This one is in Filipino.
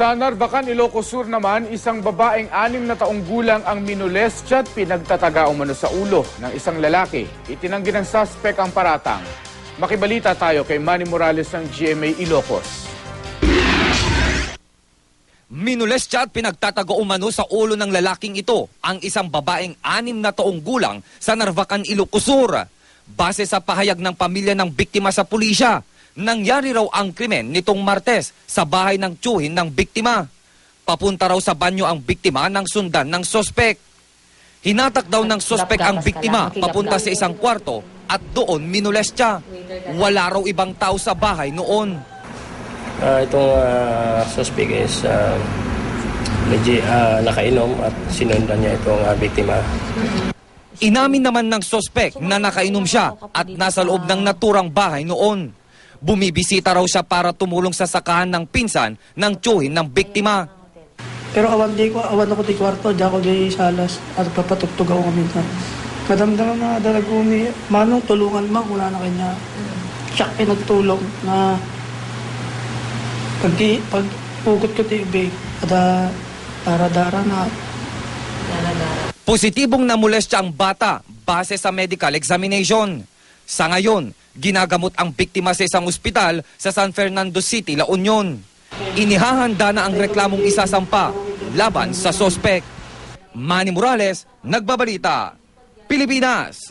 Sa Narvacan, Ilocos Sur naman, isang babaeng anim na taong gulang ang minolestya at pinagtataga umano sa ulo ng isang lalaki. Itinanggi ng suspect ang paratang. Makibalita tayo kay Manny Morales ng GMA Ilocos. Minules siya at pinagtatago umano sa ulo ng lalaking ito ang isang babaeng anim na taong gulang sa Narvacan, Ilocos Sur. Base sa pahayag ng pamilya ng biktima sa pulisya, nangyari raw ang krimen nitong Martes sa bahay ng tsuhin ng biktima. Papunta raw sa banyo ang biktima ng sundan ng sospek. Hinatak daw ng sospek ang biktima papunta sa isang kwarto at doon minules siya. Wala raw ibang tao sa bahay noon. Ah, itong uh, suspect is uh, legit, ah, nakainom at sinundan niya itong ah, biktima. Inamin naman ng sospek na nakainom siya at nasa loob ng naturang bahay noon. Bumibisita raw siya para tumulong sa sakahan ng pinsan ng tsuhin ng biktima. Pero awan di ko, awan ako di kwarto, di ako di salas at papatugtog ako minsan. Madamdaman na dalag umi, manong tulungan man, wala na kanya. Siya pinagtulong na pag, pag pugot ko tibig, at ah, dara-dara na Positibong namulestya ang bata base sa medical examination. Sa ngayon, ginagamot ang biktima sa isang ospital sa San Fernando City, La Union. Inihahanda na ang reklamong isasampa laban sa sospek. Manny Morales, Nagbabalita, Pilipinas.